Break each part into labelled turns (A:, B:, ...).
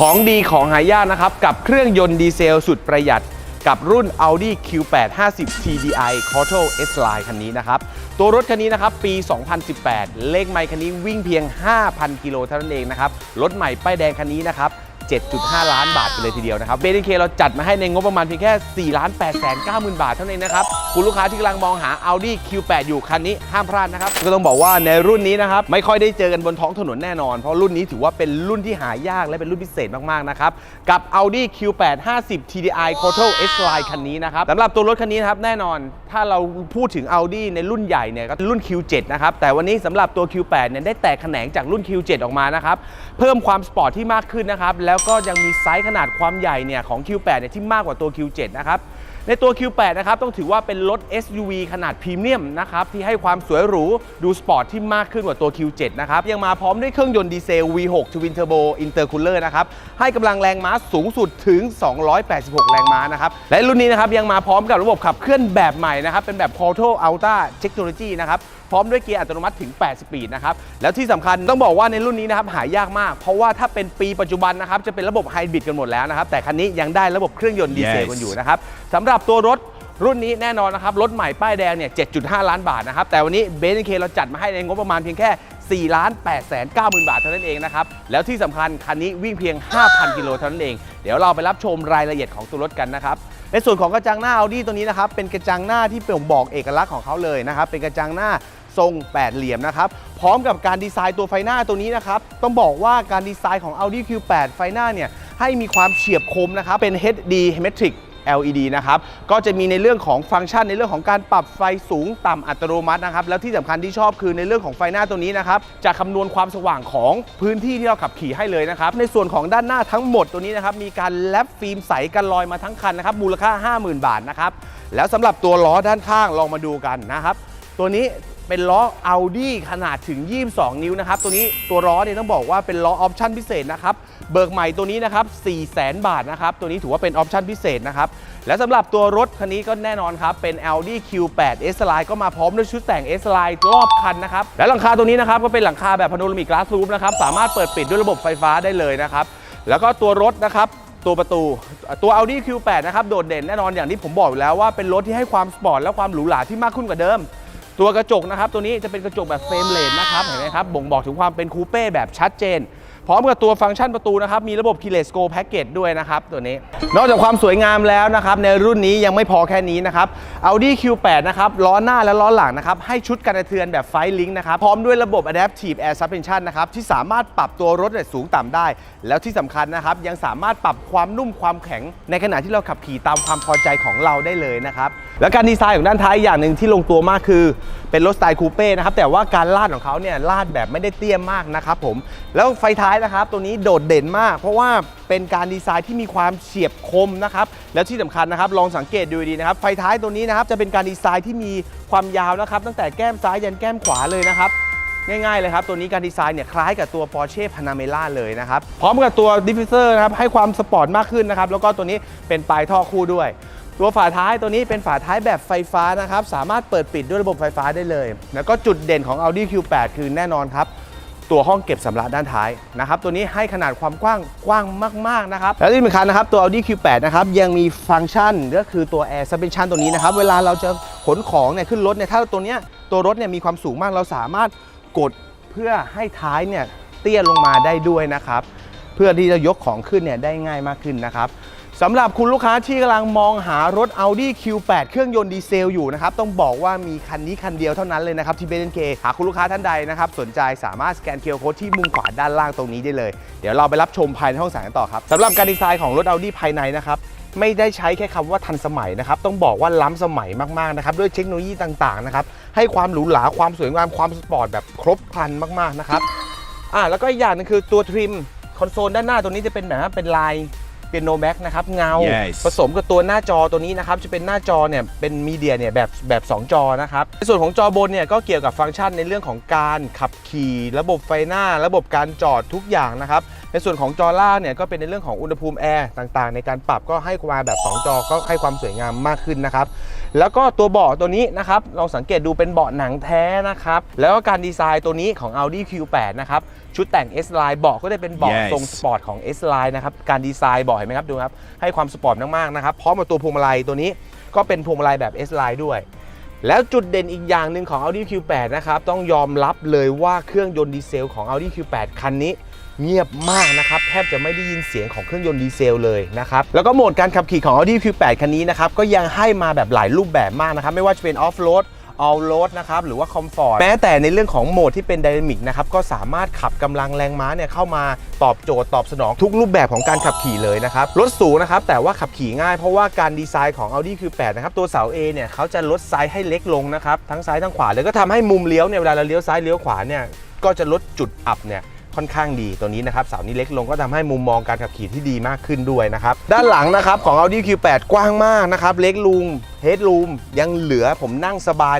A: ของดีของหายากนะครับ กับเครื่องยนต์ดีเซลสุดประหยัด กับรุ่น Audi Q8 50 TDI Quattro S Line คันนี้นะครับ ตัวรถคันนี้นะครับ ปี 2018 เลขไมล์คันนี้วิ่งเพียง 5,000 กิโลเท่านั้นเองนะครับ รถใหม่ป้ายแดงคันนี้นะครับ 7.5 ล้านบาทไปเลยทีเดียวนะครับเบนเคเราจัดมาให้ในงบประมาณเพียงแค่ 4 ล้าน8แสน9หมื่นบาทเท่านั้นนะครับ คุณลูกค้าที่กำลังมองหา Audi Q8 อยู่คันนี้ห้ามพลาดนะครับ ก็ต้องบอกว่าในรุ่นนี้นะครับ ไม่ค่อยได้เจอกันบนท้องถนนแน่นอน เพราะรุ่นนี้ถือว่าเป็นรุ่นที่หายากและเป็นรุ่นพิเศษมาก ๆ นะครับ กับ Audi Q8 50 TDI Quattro S Line คันนี้นะครับสำหรับตัวรถคันนี้นะครับแน่นอน ถ้าเราพูดถึง Audi ในรุ่นใหญ่เนี่ยก็รุ่น Q7 นะครับแต่วันนี้สำหรับตัว Q8 เนี่ยได้แตกแขนงจากรุ่น Q7 ออกมานะครับเพิ่มความสปอร์ตที่มากขึ้นนะครับแล้แล้วก็ยังมีไซส์ขนาดความใหญ่เนี่ยของ Q8 เนี่ยที่มากกว่าตัว Q7 นะครับในตัว Q8 นะครับต้องถือว่าเป็นรถ SUV ขนาดพรีเมียมนะครับที่ให้ความสวยหรูดูสปอร์ตที่มากขึ้นกว่าตัว Q7 นะครับยังมาพร้อมด้วยเครื่องยนต์ดีเซล V6 Twin Turbo Intercooler นะครับให้กำลังแรงม้าสูงสุดถึง 286 แรงม้านะครับและรุ่นนี้นะครับยังมาพร้อมกับระบบขับเคลื่อนแบบใหม่นะครับเป็นแบบ Quattro Ultra Technology นะครับ ร้อมด้วยเกียร์อัตโนมัติถึง 8 สปีดนะครับ แล้วที่สำคัญต้องบอกว่าในรุ่นนี้นะครับหายากมาก เพราะว่าถ้าเป็นปีปัจจุบันนะครับจะเป็นระบบไฮบริดกันหมดแล้วนะครับ แต่คันนี้ยังได้ระบบเครื่องยนต์ดีเซล
B: Yes
A: กันอยู่นะครับสำหรับตัวรถรุ่นนี้แน่นอนนะครับ รถใหม่ป้ายแดงเนี่ย 7.5 ล้านบาทนะครับ แต่วันนี้เบนซ์เคเราจัดมาให้ในงบประมาณเพียงแค่ 4 ล้าน8แสน9หมื่นบาทเท่านั้นเองนะครับ แล้วที่สำคัญคันนี้วิ่งเพียง 5,000 กิโลเท่านั้นเอง เดี๋ยวเราไปรับชมรายละเอียดของตัวรถกันนะครับ ในส่วนของกระจังหน้า Audi ตัวนี้นะครับ เป็นกระจังหน้าที่ผมบอกเอกลักษณ์ของเขาเลยนะครับ เป็นกระจังหน้า ทรงแปดเหลี่ยมนะครับ พร้อมกับการดีไซน์ตัวไฟหน้าตัวนี้นะครับ ต้องบอกว่าการดีไซน์ของ Audi Q8 ไฟหน้าเนี่ยให้มีความเฉียบคมนะครับ เป็น HD Metric LED นะครับ ก็จะมีในเรื่องของฟังก์ชันในเรื่องของการปรับไฟสูงต่ำอัตโนมัตินะครับ แล้วที่สำคัญที่ชอบคือในเรื่องของไฟหน้าตัวนี้นะครับ จะคำนวณความสว่างของพื้นที่ที่เราขับขี่ให้เลยนะครับ ในส่วนของด้านหน้าทั้งหมดตัวนี้นะครับ มีการแลปฟิล์มใสกันรอยมาทั้งคันนะครับ มูลค่า 50,000 บาทนะครับ แล้วสำหรับตัวล้อด้านข้างลองมาดูกันนะครับ ตัวนี้เป็นล้อ Audi ขนาดถึง 22 นิ้วนะครับ ตัวนี้ตัวล้อเนี่ยต้องบอกว่าเป็นล้อออปชั่นพิเศษนะครับ เบิกใหม่ตัวนี้นะครับ400,000 บาทนะครับ ตัวนี้ถือว่าเป็นออปชั่นพิเศษนะครับ และสำหรับตัวรถคันนี้ก็แน่นอนครับ เป็น Audi Q8 S Line ก็มาพร้อมด้วยชุดแต่ง S Line รอบคันนะครับ และหลังคาตัวนี้นะครับก็เป็นหลังคาแบบพาโนรามิก glass roof นะครับ สามารถเปิดปิดด้วยระบบไฟฟ้าได้เลยนะครับ แล้วก็ตัวรถนะครับตัวประตูตัว Audi Q8 นะครับโดดเด่นแน่นอนอย่างที่ผมบอกอยู่แล้วว่าเป็นรถที่ให้ความสปอร์ตและความหรูหราที่มากขึ้นกว่าเดิม ตัวกระจกนะครับตัวนี้จะเป็นกระจกแบบเฟรมเลนนะครับเห็นไหมครับบ่งบอกถึงความเป็นคูเป้แบบชัดเจน พร้อมกับตัวฟังก์ชันประตูนะครับ มีระบบ Keyless Go Package ด้วยนะครับ ตัวนี้ นอกจากความสวยงามแล้วนะครับ ในรุ่นนี้ยังไม่พอแค่นี้นะครับ Audi Q8 นะครับ ล้อหน้าและล้อหลังนะครับ ให้ชุดกันกระเทือนแบบไฟลิงนะครับ พร้อมด้วยระบบ Adaptive Air Suspension นะครับ ที่สามารถปรับตัวรถสูงต่ำได้ แล้วที่สำคัญนะครับ ยังสามารถปรับความนุ่มความแข็ง ในขณะที่เราขับขี่ตามความพอใจของเราได้เลยนะครับ และการดีไซน์ของด้านท้ายอย่างหนึ่งที่ลงตัวมากคือ เป็นรถสไตล์คูเป้นะครับแต่ว่าการลาดของเขาเนี่ยลาดแบบไม่ได้เตี้ยมมากนะครับผมแล้วไฟท้ายนะครับตัวนี้โดดเด่นมาก เพราะว่าเป็นการดีไซน์ที่มีความเฉียบคมนะครับแล้วที่สำคัญนะครับลองสังเกตดูดีนะครับไฟท้ายตัวนี้นะครับจะเป็นการดีไซน์ที่มีความยาวนะครับตั้งแต่แก้มซ้ายยันแก้มขวาเลยนะครับง่ายๆเลยครับ ตัวนี้การดีไซน์เนี่ยคล้ายกับตัว Porsche Panamera เลยนะครับ พร้อมกับตัว Diffuser นะครับให้ความสปอร์ตมากขึ้นนะครับ แล้วก็ตัวนี้เป็นปลายท่อคู่ด้วย ตัวฝาท้ายตัวนี้เป็นฝาท้ายแบบไฟฟ้านะครับ สามารถเปิดปิดด้วยระบบไฟฟ้าได้เลย แล้วก็จุดเด่นของ Audi Q8 คือแน่นอนครับ ตัวห้องเก็บสำรับด้านท้ายนะครับ ตัวนี้ให้ขนาดความกว้างกว้างมาก ๆ นะครับ แล้วที่สำคัญนะครับ ตัว Audi Q8 นะครับ ยังมีฟังก์ชันก็คือตัว Air Suspension ตัวนี้นะครับ เวลาเราจะขนของเนี่ยขึ้นรถเนี่ยถ้าตัวเนี้ยตัวรถเนี่ยมีความสูงมากเราสามารถกดเพื่อให้ท้ายเนี่ยเตี้ยลงมาได้ด้วยนะครับเพื่อที่จะยกของขึ้นเนี่ยได้ง่ายมากขึ้นนะครับ สำหรับคุณลูกค้าที่กำลังมองหารถ Audi Q8 เครื่องยนต์ดีเซลอยู่นะครับ ต้องบอกว่ามีคันนี้คันเดียวเท่านั้นเลยนะครับ ที่เบนเคหากคุณลูกค้าท่านใดนะครับ สนใจสามารถสแกนเคอร์โค้ดที่มุมขวาด้านล่างตรงนี้ได้เลย เดี๋ยวเราไปรับชมภายในห้องสั่งกันต่อครับสำหรับการดีไซน์ของรถ Audi ภายในนะครับไม่ได้ใช้แค่คำว่าทันสมัยนะครับ ต้องบอกว่าล้ำสมัยมากๆนะครับ ด้วยเทคโนโลยีต่างๆนะครับ ให้ความหรูหราความสวยงามความสปอร์ตแบบครบครันมากๆนะครับอ่าแล้วก็อีกอย่างหนึงคือตัวทริมคอนโซลด้านหน้าตัวนี้จะเป็นแบบว่าเป็นลาย ป็นโนแบ็กนะครับเงา
B: Yes
A: ผสมกับตัวหน้าจอตัวนี้นะครับจะเป็นหน้าจอเนี่ยเป็นมีเดียเนี่ยแบบแบบ 2 จอนะครับในส่วนของจอบนเนี่ยก็เกี่ยวกับฟังก์ชันในเรื่องของการขับขี่ ระบบไฟหน้า ระบบการจอดทุกอย่างนะครับ ในส่วนของจอล่างเนี่ยก็เป็นในเรื่องของอุณหภูมิแอร์ต่างๆ ในการปรับก็ให้มาแบบ 2 จอก็ให้ความสวยงามมากขึ้นนะครับ แล้วก็ตัวเบาะตัวนี้นะครับลองสังเกตดูเป็นเบาะหนังแท้นะครับ แล้วก็การดีไซน์ตัวนี้ของ Audi Q8 นะครับ ชุดแต่ง S Line เบาะก็ได้เป็นเบาะ
B: Yes
A: ทรงสปอร์ตของ S Line นะครับ การดีไซน์เบาะเห็นไหมครับดูครับ ให้ความสปอร์ตมากๆนะครับพร้อมกับตัวพวงมาลัยตัวนี้ก็เป็นพวงมาลัยแบบ S Line ด้วย แล้วจุดเด่นอีกอย่างหนึ่งของ Audi Q8 นะครับ ต้องยอมรับเลยว่าเครื่องยนต์ดีเซลของ Audi Q8 คันนี้ เงียบมากนะครับ แทบจะไม่ได้ยินเสียงของเครื่องยนต์ดีเซลเลยนะครับ แล้วก็โหมดการขับขี่ของ Audi Q8 คันนี้นะครับ ก็ยังให้มาแบบหลายรูปแบบมากนะครับ ไม่ว่าจะเป็น Off Road All Road นะครับหรือว่า Comfort แม้แต่ในเรื่องของโหมดที่เป็น Dynamic นะครับก็สามารถขับกำลังแรงม้าเนี่ยเข้ามาตอบโจทย์ตอบสนองทุกรูปแบบของการขับขี่เลยนะครับรถสูงนะครับแต่ว่าขับขี่ง่ายเพราะว่าการดีไซน์ของ Audi Q8 นะครับตัวเสา A เนี่ยเขาจะลดไซส์ให้เล็กลงนะครับทั้งซ้ายทั้งขวาเลยก็ทำให้มุมเลี้ยวเนี่ยเวลาเราเลี้ยวซ้ายเลี้ยวขวาเนี่ยก็จะลดจุดอับเนี่ย ค่อนข้างดีตัวนี้นะครับเสานี้เล็กลงก็ทำให้มุมมองการขับขี่ที่ดีมากขึ้นด้วยนะครับด้านหลังนะครับของ Audi Q8 กว้างมากนะครับเล็กลูมเฮดลูมยังเหลือผมนั่งสบาย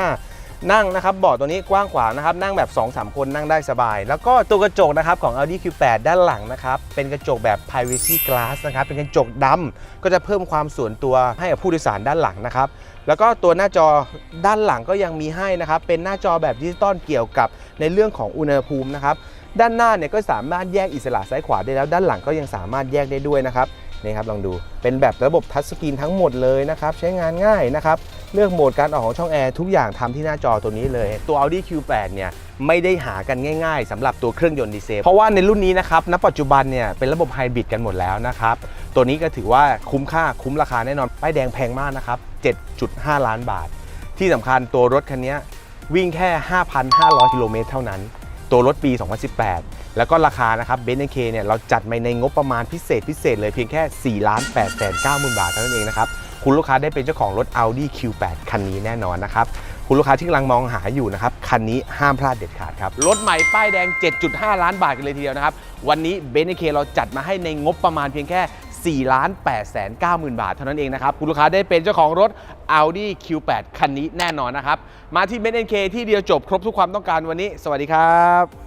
A: 185นั่งนะครับเบาะตัวนี้กว้างขวางนะครับ นั่งแบบ 2-3 คนนั่งได้สบาย แล้วก็ตัวกระจกนะครับของ Audi Q8 ด้านหลังนะครับ เป็นกระจกแบบ privacy glass นะครับ เป็นกระจกดำก็จะเพิ่มความส่วนตัวให้กับผู้โดยสารด้านหลังนะครับ แล้วก็ตัวหน้าจอด้านหลังก็ยังมีให้นะครับ เป็นหน้าจอแบบดิจิตอลเกี่ยวกับในเรื่องของอุณหภูมินะครับ ด้านหน้าเนี่ยก็สามารถแยกอิสระซ้ายขวาได้แล้ว ด้านหลังก็ยังสามารถแยกได้ด้วยนะครับนี่ครับลองดูเป็นแบบระบบทัชสกรีนทั้งหมดเลยนะครับใช้งานง่ายนะครับเลือกโหมดการออกของช่องแอร์ทุกอย่างทำที่หน้าจอตัวนี้เลย ตัว Audi Q8 เนี่ยไม่ได้หากันง่าย ๆสำหรับตัวเครื่องยนต์ดีเซลเพราะว่าในรุ่นนี้นะครับณปัจจุบันเนี่ยเป็นระบบไฮบริดกันหมดแล้วนะครับตัวนี้ก็ถือว่าคุ้มค่าคุ้มราคาแน่นอนป้ายแดงแพงมากนะครับ 7.5 ล้านบาท ที่สำคัญตัวรถคันนี้วิ่งแค่ 5,500 กิโลเมตรเท่านั้น ตัวรถปี 2018 แล้วก็ราคานะครับเบนซ์เคเนี่ยเราจัดมาในงบประมาณพิเศษพิเศษเลยเพียงแค่ 4 8 9 0 0 0 บาทเท่านั้นเองนะครับ คุณลูกค้าได้เป็นเจ้าของรถ Audi Q8 คันนี้แน่นอนนะครับคุณลูกค้าที่กำลังมองหาอยู่นะครับ คันนี้ห้ามพลาดเด็ดขาดครับ รถใหม่ป้ายแดง 7.5 ล้านบาทกันเลยทีเดียวนะครับ วันนี้เบนซ์เคเราจัดมาให้ในงบประมาณเพียงแค่ 4ล้าน8แสน9หมื่นบาทเท่านั้นเองนะครับคุณลูกค้าได้เป็นเจ้าของรถ Audi Q8 คันนี้แน่นอนนะครับ มาที่เบนซ์เคที่เดียวจบครบทุกความต้องการวันนี้ สวัสดีครับ